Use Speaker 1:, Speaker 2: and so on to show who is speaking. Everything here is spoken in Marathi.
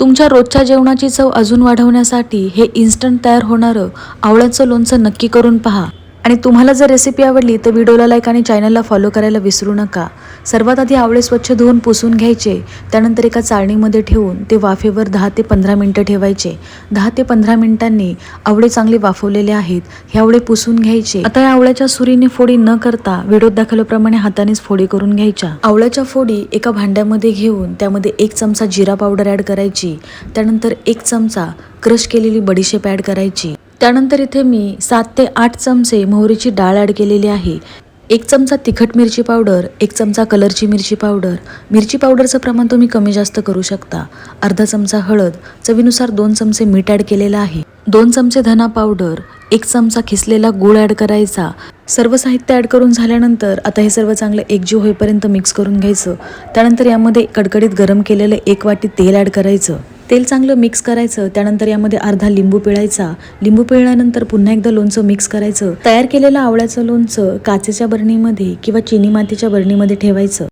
Speaker 1: तुमच्या रोजच्या जेवणाची चव अजून वाढवण्यासाठी हे इन्स्टंट तयार होणारं आवळ्याचं लोणचं नक्की करून पहा. आणि तुम्हाला जर रेसिपी आवडली तर व्हिडिओला लाईक आणि चॅनलला फॉलो करायला विसरू नका. सर्वात आधी आवळे स्वच्छ धुवून पुसून घ्यायचे. त्यानंतर एका चाळणीमध्ये ठेवून ते वाफेवर दहा ते पंधरा मिनटं ठेवायचे. दहा ते पंधरा मिनिटांनी आवळे चांगले वाफवलेले आहेत. हे आवळे पुसून घ्यायचे. आता या आवळ्याच्या सुरीने फोडी न करता व्हिडिओत दाखवल्याप्रमाणे हातानेच फोडी करून घ्यायच्या. आवळ्याच्या फोडी एका भांड्यामध्ये घेऊन त्यामध्ये एक चमचा जिरा पावडर ॲड करायची. त्यानंतर एक चमचा क्रश केलेली बडीशेप ॲड करायची. त्यानंतर इथे मी सात ते आठ चमचे मोहरीची डाळ ॲड केलेली आहे. एक चमचा तिखट मिरची पावडर एक चमचा कलरची मिरची पावडर. मिरची पावडरचं प्रमाण तुम्ही कमी जास्त करू शकता. अर्धा चमचा हळद चवीनुसार दोन चमचे मीठ ॲड केलेलं आहे. दोन चमचे धना पावडर एक चमचा खिसलेला गूळ ॲड करायचा. सर्व साहित्य ॲड करून झाल्यानंतर आता हे सर्व चांगलं एकजीव होईपर्यंत मिक्स करून घ्यायचं. त्यानंतर यामध्ये कडकडीत गरम केलेलं एक वाटी तेल ॲड करायचं. तेल चांगलं मिक्स करायचं त्यानंतर यामध्ये अर्धा लिंबू पिळायचा. लिंबू पिळल्यानंतर पुन्हा एकदा लोणचं मिक्स करायचं. तयार केलेलं आवळ्याचं लोणचं काचेच्या बरणीमध्ये किंवा चिनी मातीच्या बरणीमध्ये ठेवायचं.